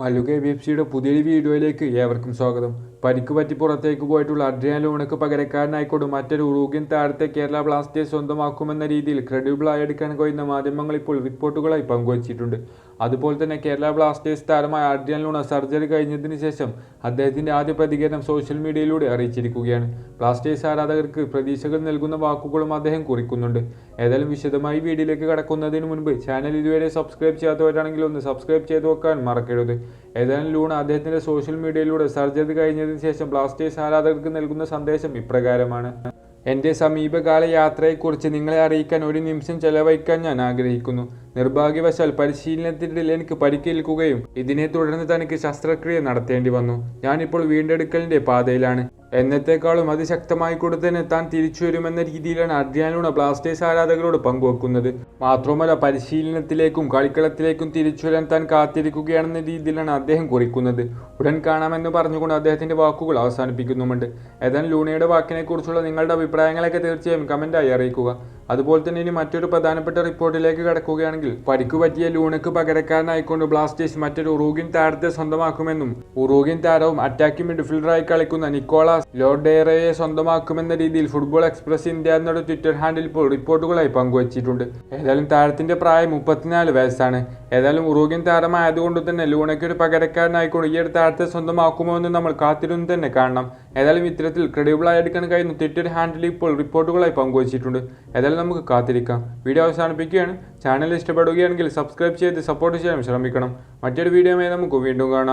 മല്ലുക A B F സിയുടെ പുതിയൊരു വീഡിയോയിലേക്ക് ഏവർക്കും സ്വാഗതം. പരിക്ക് പറ്റി പുറത്തേക്ക് പോയിട്ടുള്ള അഡ്രിയാൻ ലോണക്ക് പകരക്കാരനായിക്കോട്ടും മറ്റൊരു ഉറൂഗ്യൻ താരത്തെ കേരള ബ്ലാസ്റ്റേഴ്സ് സ്വന്തമാക്കുമെന്ന രീതിയിൽ ക്രെഡിബിളായി എടുക്കാൻ കഴിയുന്ന മാധ്യമങ്ങൾ ഇപ്പോൾ റിപ്പോർട്ടുകളായി പങ്കുവച്ചിട്ടുണ്ട്. അതുപോലെ തന്നെ കേരള ബ്ലാസ്റ്റേഴ്സ് താരമായ അഡ്രിയൻ ലൂണ സർജറി കഴിഞ്ഞതിന് ശേഷം അദ്ദേഹത്തിന്റെ ആദ്യ പ്രതികരണം സോഷ്യൽ മീഡിയയിലൂടെ അറിയിച്ചിരിക്കുകയാണ്. ബ്ലാസ്റ്റേഴ്സ് ആരാധകർക്ക് പ്രതീക്ഷകൾ നൽകുന്ന വാക്കുകളും അദ്ദേഹം കുറിക്കുന്നുണ്ട്. ഏതായാലും വിശദമായി വീഡിയോയിലേക്ക് കടക്കുന്നതിന് മുൻപ് ചാനൽ ഇതുവരെ സബ്സ്ക്രൈബ് ചെയ്യാത്തവരാണെങ്കിൽ ഒന്ന് സബ്സ്ക്രൈബ് ചെയ്ത് വെക്കാൻ മറക്കരുത്. ഏതായാലും ലൂണ അദ്ദേഹത്തിന്റെ സോഷ്യൽ മീഡിയയിലൂടെ സർജറി കഴിഞ്ഞതിന് ശേഷം ബ്ലാസ്റ്റേഴ്സ് ആരാധകർക്ക് നൽകുന്ന സന്ദേശം ഇപ്രകാരമാണ്. എന്റെ സമീപകാല യാത്രയെക്കുറിച്ച് നിങ്ങളെ അറിയിക്കാൻ ഒരു നിമിഷം ചെലവഴിക്കാൻ ഞാൻ ആഗ്രഹിക്കുന്നു. നിർഭാഗ്യവശാൽ പരിശീലനത്തിനിടയിൽ എനിക്ക് പരിക്കേൽക്കുകയും ഇതിനെ തുടർന്ന് തനിക്ക് ശസ്ത്രക്രിയ നടത്തേണ്ടി വന്നു. ഞാനിപ്പോൾ വീണ്ടെടുക്കലിന്റെ പാതയിലാണ്. എന്നത്തേക്കാളും അതിശക്തമായി തന്നെ താൻ തിരിച്ചു വരുമെന്ന രീതിയിലാണ് അഡ്രിയാനോണ ബ്ലാസ്റ്റേഴ്സ് ആരാധകരോട് പങ്കുവെക്കുന്നത്. മാത്രമല്ല പരിശീലനത്തിലേക്കും കളിക്കളത്തിലേക്കും തിരിച്ചു വരാൻ താൻ കാത്തിരിക്കുകയാണെന്ന രീതിയിലാണ് അദ്ദേഹം കുറിക്കുന്നത്. ഉടൻ കാണാമെന്ന് പറഞ്ഞുകൊണ്ട് അദ്ദേഹത്തിന്റെ വാക്കുകൾ അവസാനിപ്പിക്കുന്നുമുണ്ട്. ഏതാനും ലൂണയുടെ വാക്കിനെക്കുറിച്ചുള്ള നിങ്ങളുടെ അഭിപ്രായങ്ങളൊക്കെ തീർച്ചയായും കമന്റായി അറിയിക്കുക. അതുപോലെ തന്നെ ഇനി മറ്റൊരു പ്രധാനപ്പെട്ട റിപ്പോർട്ടിലേക്ക് കടക്കുകയാണെങ്കിൽ പരിക്കു പറ്റിയ ലൂണക്ക് പകരക്കാരനായിക്കൊണ്ട് ബ്ലാസ്റ്റേഴ്സ് മറ്റൊരു ഉറൂഗിൻ താരത്തെ സ്വന്തമാക്കുമെന്നും ഉറൂഗിൻ താരവും അറ്റാക്കിംഗ് മിഡ്ഫീൽഡറായി കളിക്കുന്ന നിക്കോളാസ് ലോഡേറയെ സ്വന്തമാക്കുമെന്ന രീതിയിൽ ഫുട്ബോൾ എക്സ്പ്രസ് ഇന്ത്യ എന്നൊരു ട്വിറ്റർ ഹാൻഡിൽ ഇപ്പോൾ റിപ്പോർട്ടുകളായി പങ്കുവച്ചിട്ടുണ്ട്. ഏതായാലും താരത്തിന്റെ പ്രായം മുപ്പത്തിനാല് വയസ്സാണ്. ഏതായാലും ഉറൂഗ്യൻ താരമായതുകൊണ്ട് തന്നെ ലൂണയ്ക്ക് ഒരു പകരക്കാരനായിക്കൊണ്ട് ഈ ഒരു താരത്തെ സ്വന്തമാക്കുമോ എന്ന് നമ്മൾ കാത്തിരുന്ന് തന്നെ കാണണം. ഏതായാലും ഇത്തരത്തിൽ ക്രെഡിബിളായി എടുക്കാൻ കഴിയുന്ന ട്വിറ്റർ ഹാൻഡിൽ ഇപ്പോൾ റിപ്പോർട്ടുകളായി പങ്കുവച്ചിട്ടുണ്ട്. ഏതായാലും നമുക്ക് കാത്തിരിക്കാം. വീഡിയോ അവസാനിപ്പിക്കുകയാണ്. ചാനൽ ഇഷ്ടപ്പെടുകയാണെങ്കിൽ സബ്സ്ക്രൈബ് ചെയ്ത് സപ്പോർട്ട് ചെയ്യാൻ ശ്രമിക്കണം. മറ്റൊരു വീഡിയോയുമായി നമുക്ക് വീണ്ടും കാണാം.